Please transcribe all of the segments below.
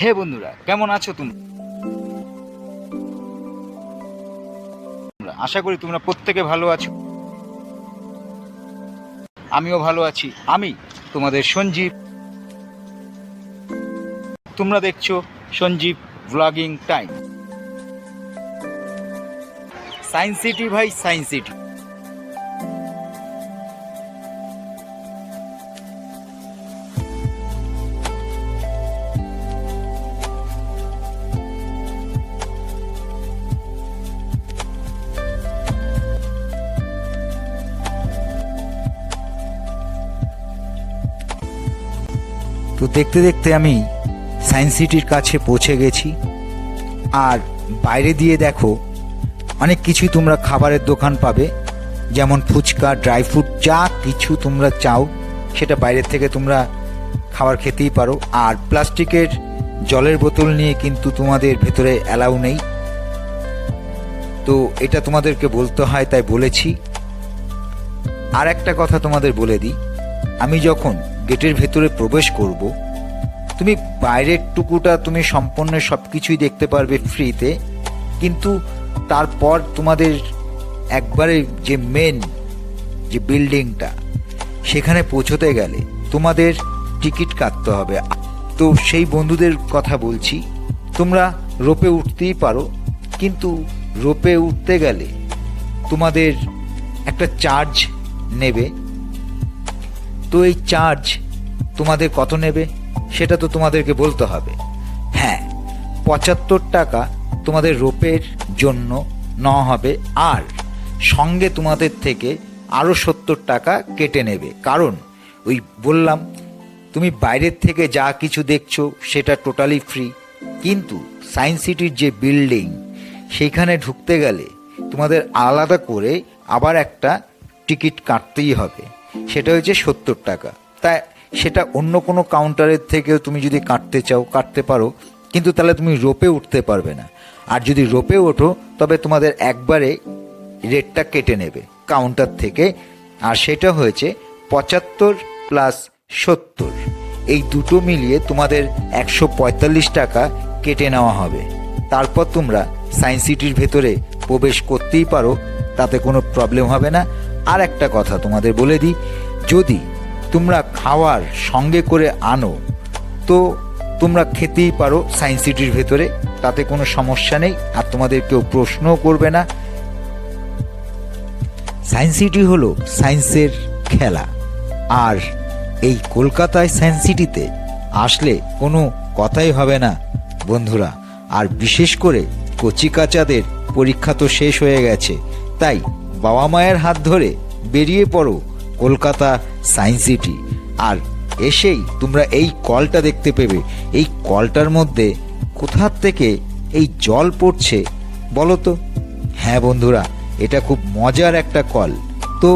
হে বন্ধুরা, কেমন আছো তুমি? আশা করি তোমরা প্রত্যেকে ভালো আছো। আমিও ভালো আছি। আমি তোমাদের সঞ্জীব। তোমরা দেখছ Sanjib blogging time science city ভাই সায়েন্স সিটি দেখতে দেখতে আমি সায়েন্স সিটির কাছে পৌঁছে গেছি। আর বাইরে দিয়ে দেখো, অনেক কিছুই তোমরা খাবারের দোকান পাবে, যেমন ফুচকা, ড্রাই ফ্রুট, যা কিছু তোমরা চাও, সেটা বাইরের থেকে তোমরা খাবার খেতেই পারো। আর প্লাস্টিকের জলের বোতল নিয়ে কিন্তু তোমাদের ভেতরে অ্যালাউ নেই। তো এটা তোমাদেরকে বলতে হয়, তাই বলেছি। আর একটা কথা তোমাদের বলে দিই, আমি যখন গেটের ভেতরে প্রবেশ করব তুমি বাইরের টুকুটা তুমি সম্পূর্ণ সব কিছুই দেখতে পারবে ফ্রিতে, কিন্তু তারপর তোমাদের একবারে যে মেন যে বিল্ডিংটা সেখানে পৌঁছতে গেলে তোমাদের টিকিট কাটতে হবে। তো সেই বন্ধুদের কথা বলছি, তোমরা রোপে উঠতেই পারো, কিন্তু রোপে উঠতে গেলে তোমাদের একটা চার্জ নেবে। তো এই চার্জ তোমাদের কত নেবে? সেটা তো তোমাদেরকে বলতে হবে। হ্যাঁ পঁচাত্তর টাকা তোমাদের রোপের জন্য নেওয়া হবে আর সঙ্গে তোমাদের থেকে আরও সত্তর টাকা কেটে নেবে। কারণ ওই বললাম, তুমি বাইরের থেকে যা কিছু দেখছ সেটা টোটালি ফ্রি কিন্তু সায়েন্স সিটির যে বিল্ডিং সেইখানে ঢুকতে গেলে তোমাদের আলাদা করে আবার একটা টিকিট কাটতেই হবে। সেটা হচ্ছে সত্তর টাকা। তাই সেটা অন্য কোনো কাউন্টারের থেকেও তুমি যদি কাটতে চাও, কাটতে পারো, কিন্তু তাহলে তুমি রোপে উঠতে পারবে না। আর যদি রোপে ওঠো, তবে তোমাদের একবারে রেটটা কেটে নেবে কাউন্টার থেকে। আর সেটা হয়েছে পঁচাত্তর প্লাস সত্তর। এই দুটো মিলিয়ে তোমাদের একশো পঁয়তাল্লিশ টাকা কেটে নেওয়া হবে। তারপর তোমরা সায়েন্স সিটির ভেতরে প্রবেশ করতেই পারো, তাতে কোনো প্রবলেম হবে না। আর একটা কথা তোমাদের বলে দিই, যদি তোমরা খাওয়ার সঙ্গে করে আনো, তো তোমরা খেতেই পারো সায়েন্স সিটির ভেতরে, তাতে কোনো সমস্যা নেই, আর তোমাদের কেউ প্রশ্নও করবে না। সায়েন্স সিটি হলো সায়েন্সের খেলা, আর এই কলকাতায় সায়েন্স সিটিতে আসলে কোনো কথাই হবে না, বন্ধুরা। আর বিশেষ করে কচিকাচাদের পরীক্ষা তো শেষ হয়ে গেছে, তাই বাবা মায়ের হাত ধরে বেরিয়ে পড়ো কলকাতা সায়েন্স সিটি। আর এসেই তোমরা এই কলটা দেখতে পেবে। এই কলটার মধ্যে কোথার থেকে এই জল পড়ছে বলো তো? হ্যাঁ বন্ধুরা, এটা খুব মজার একটা কল। তো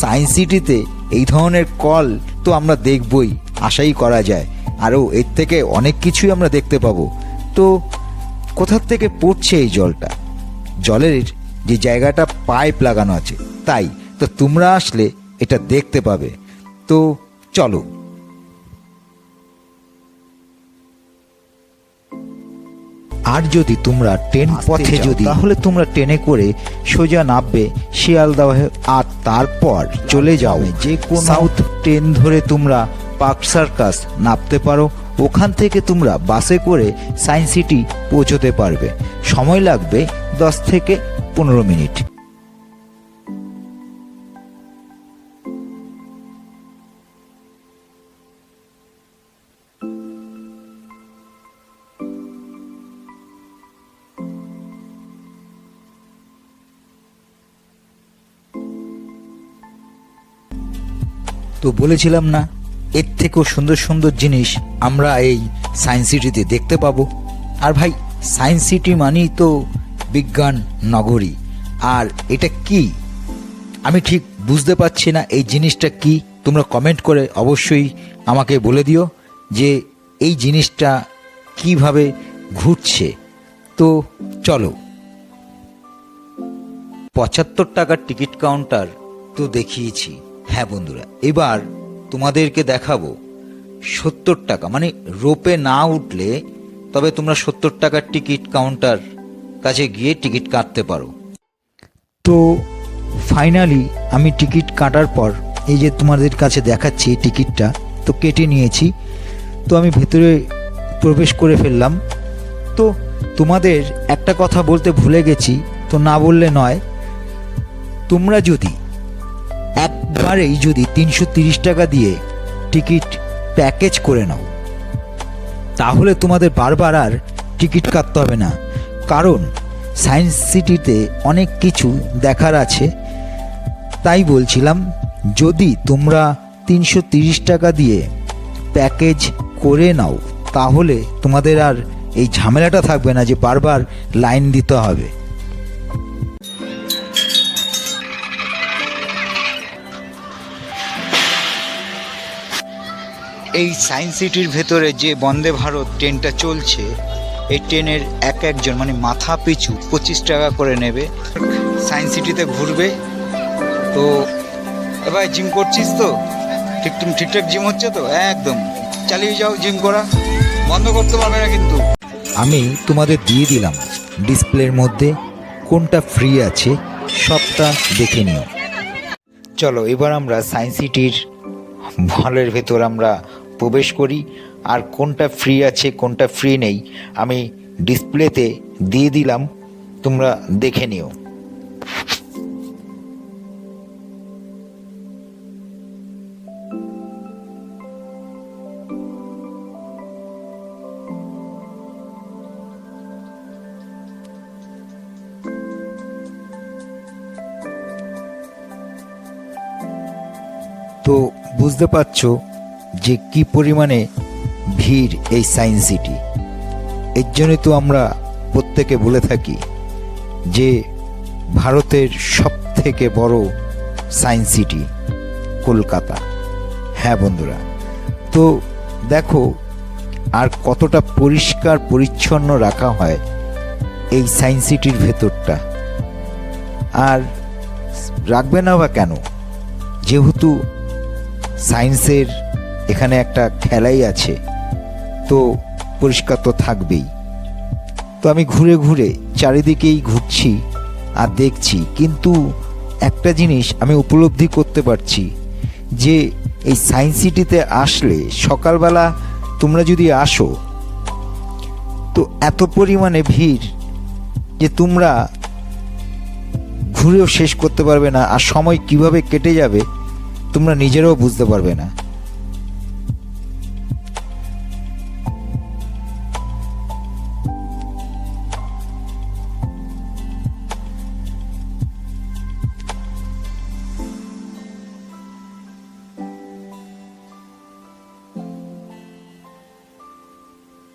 সায়েন্স সিটিতে এই ধরনের কল তো আমরা দেখবই, আশাই করা যায়। আরও এর থেকে অনেক কিছুই আমরা দেখতে পাবো। তো কোথার থেকে পড়ছে এই জলটা? জলের যে জায়গাটা পাইপ লাগানো আছে, তাই। তো তোমরা আসলে এটা দেখতে পাবে। তো চলো। আর যদি তোমরা ট্রেন পথে যদি তাহলে তোমরা ট্রেনে করে সোজা নামবে শিয়ালদা আর তারপর চলে যাও যে কোন সাউথ ট্রেন ধরে তোমরা পার্ক সার্কাস নামতে পারো। ওখান থেকে তোমরা বাসে করে সায়েন্স সিটি পৌঁছতে পারবে। সময় লাগবে দশ থেকে পনেরো মিনিট। তো বলেছিলাম না, এর থেকেও সুন্দর সুন্দর জিনিস আমরা এই সায়েন্স সিটিতে দেখতে পাবো। আর ভাই, সায়েন্স সিটি মানেই তো বিজ্ঞান নগরী। আর এটা কি? আমি ঠিক বুঝতে পারছি না এই জিনিসটা কি। তোমরা কমেন্ট করে অবশ্যই আমাকে বলে দিও যে এই জিনিসটা কীভাবে ঘুরছে। তো চলো। পঁচাত্তর টাকার টিকিট কাউন্টার তো দেখিয়েছি। হ্যাঁ বন্ধুরা, এবার তোমাদেরকে দেখাবো সত্তর টাকা। মানে রোপে না উঠলে তবে তোমরা সত্তর টাকার টিকিট কাউন্টার কাছে গিয়ে টিকিট কাটতে পারো। তো ফাইনালি আমি টিকিট কাটার পর এই যে তোমাদের কাছে দেখাচ্ছি এই টিকিটটা, তো কেটে নিয়েছি। তো আমি ভেতরে প্রবেশ করে ফেললাম। তো তোমাদের একটা কথা বলতে ভুলে গেছি, তো না বললে নয়। তোমরা যদি একবারেই যদি তিনশো তিরিশ টাকা দিয়ে টিকিট প্যাকেজ করে নাও, তাহলে তোমাদের বারবার আর টিকিট কাটতে হবে না। কারণ সায়েন্স সিটিতে অনেক কিছু দেখার আছে। তাই বলছিলাম, যদি তোমরা তিনশো তিরিশ টাকা দিয়ে প্যাকেজ করে নাও, তাহলে তোমাদের আর এই ঝামেলাটা থাকবে না যে বারবার লাইন দিতে হবে। এই সায়েন্স সিটির ভেতরে যে বন্দে ভারত ট্রেনটা চলছে এই ট্রেনের এক একজন মানে মাথা পিছু পঁচিশ টাকা করে নেবে। সায়েন্স সিটিতে ঘুরবে। তো এবার জিম করছিস তো? ঠিক ঠিকঠাক জিম হচ্ছে তো? একদম। চালিয়ে যাও জিম করা। বন্ধ করতে পারবে না কিন্তু। আমি তোমাদের দিয়ে দিলাম। ডিসপ্লের মধ্যে কোনটা ফ্রি আছে সবটা দেখে নিও। চলো এবার আমরা সায়েন্স সিটির হলের ভেতর আমরা প্রবেশ করি, আর কোনটা ফ্রি আছে, কোনটা ফ্রি নেই, আমি ডিসপ্লেতে দিয়ে দিলাম, তোমরা দেখে নিও। তো বুঝতে পারছ যে কি পরিমাণে ভিড় এই সায়েন্স সিটি। এর জন্যই তো আমরা প্রত্যেকে বলে থাকি যে ভারতের সব থেকে বড় সায়েন্স সিটি কলকাতা। হ্যাঁ বন্ধুরা, তো দেখো আর কতটা পরিষ্কার পরিচ্ছন্ন রাখা হয় এই সায়েন্স সিটির ভেতরটা। আর রাখবে না বা কেন? যেহেতু সায়েন্সের এখানে একটা খেলাই আছে। তো পরিষ্কার তো থাকবেই। তো আমি ঘুরে ঘুরে চারিদিকেই ঘুরছি আর দেখছি, কিন্তু একটা জিনিস আমি উপলব্ধি করতে পারছি যে এই সায়েন্স সিটিতে আসলে সকালবেলা তোমরা যদি আসো, তো এত পরিমাণে ভিড় যে তোমরা ঘুরেও শেষ করতে পারবে না আর সময় কীভাবে কেটে যাবে তোমরা নিজেরাও বুঝতে পারবে না।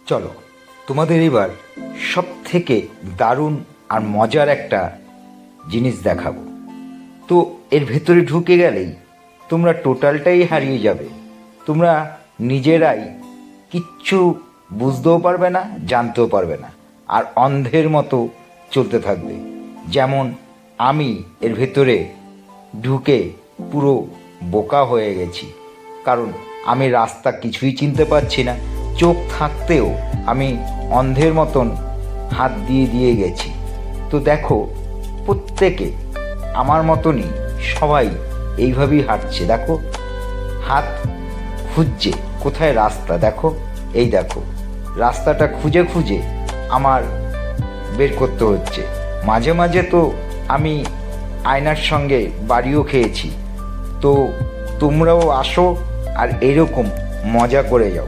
চলো, তোমাদের এবার সব থেকে দারুণ আর মজার একটা জিনিস দেখাবো। তো এর ভেতরে ঢুকে গেলেই তোমরা টোটালটাই হারিয়ে যাবে। তোমরা নিজেরাই কিচ্ছু বুঝতেও পারবে না, জানতেও পারবে না, আর অন্ধের মতো চলতে থাকবে। যেমন আমি এর ভেতরে ঢুকে পুরো বোকা হয়ে গেছি, কারণ আমি রাস্তা কিছুই চিনতে পারছি না। চোখ থাকতেও আমি অন্ধের মতন হাত দিয়ে দিয়ে গেছি। তো দেখো, প্রত্যেকে আমার মতনই সবাই এইভাবেই হাঁটছে, দেখো। হাত খুঁজছে, কোথায় রাস্তা? দেখো, এই দেখো। রাস্তাটা খুঁজে খুঁজে আমার বের করতে হচ্ছে। মাঝে মাঝে তো আমি আয়নার সঙ্গে বাড়িও খেয়েছি। তো তোমরাও আসো আর এরকম মজা করে যাও।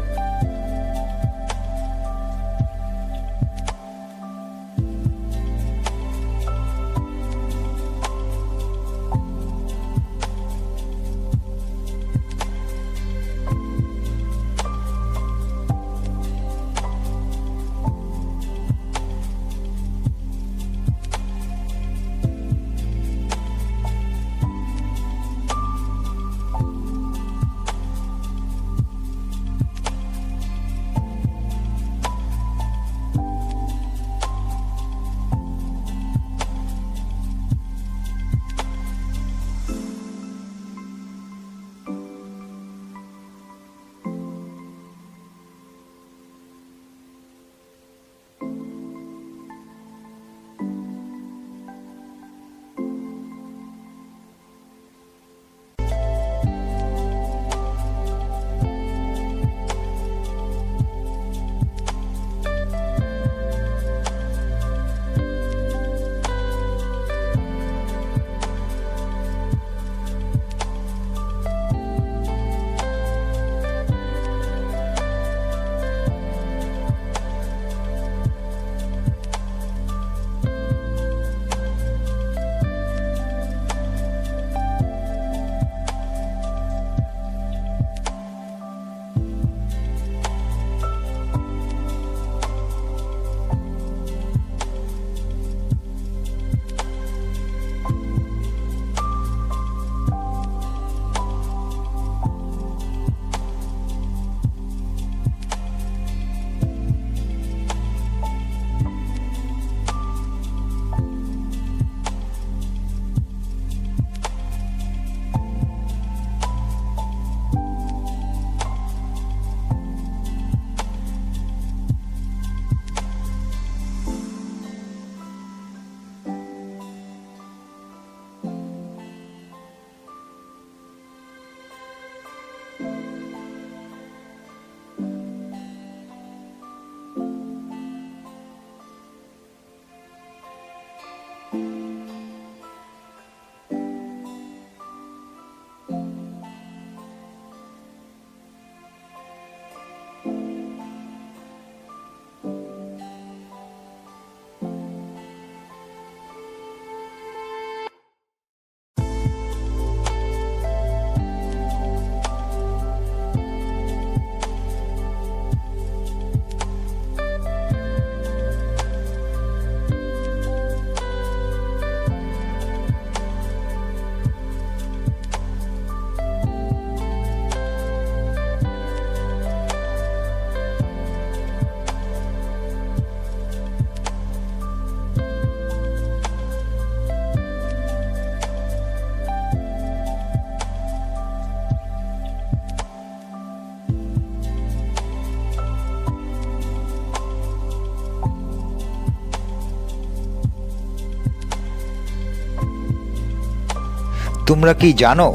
তোমরা কি জানো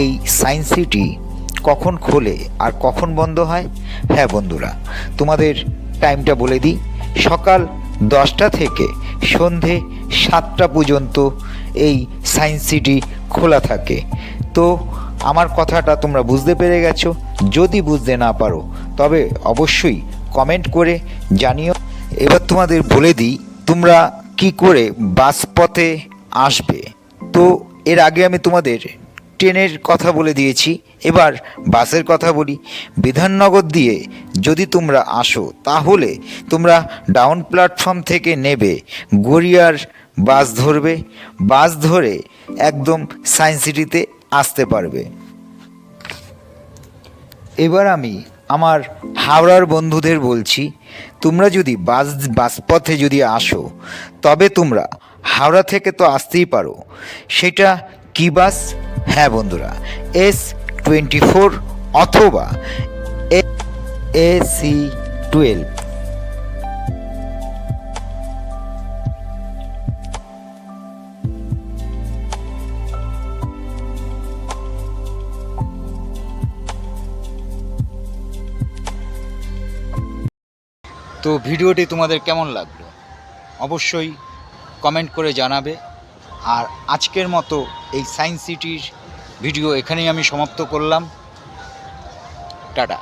এই সায়েন্স সিটি কখন খোলে আর কখন বন্ধ হয়? হ্যাঁ বন্ধুরা, তোমাদের টাইমটা বলে দিই। সকাল দশটা থেকে সন্ধে সাতটা পর্যন্ত এই সায়েন্স সিটি খোলা থাকে। তো আমার কথাটা তোমরা বুঝতে পেরে গেছো। যদি বুঝতে না পারো, তবে অবশ্যই কমেন্ট করে জানিও। এবার তোমাদের বলে দিই, তোমরা কি করে বাস পথে আসবে? তো এর আগে আমি তোমাদের ট্রেনের কথা বলে দিয়েছি। এবার বাসের কথা বলি। বিধাননগর দিয়ে যদি তোমরা আসো, তাহলে তোমরা ডাউন প্ল্যাটফর্ম থেকে নেবে, গড়িয়ার বাস ধরবে, বাস ধরে একদম সায়েন্স সিটিতে আসতে পারবে। এবার আমি আমার হাওড়ার বন্ধুদের বলছি, তোমরা যদি বাস, বাসপথে যদি আসো, তবে তোমরা হাওড়া থেকে তো আসতেই পারো। সেটা কি বাস? হ্যাঁ বন্ধুরা, এস টোয়েন্টি ফোর অথবা এ সি টুয়েলভ। তো ভিডিওটি তোমাদের কেমন লাগল? অবশ্যই কমেন্ট করে জানাবে। আর আজকের মতো এই সায়েন্স সিটির ভিডিও এখানেই আমি সমাপ্ত করলাম। টাটা।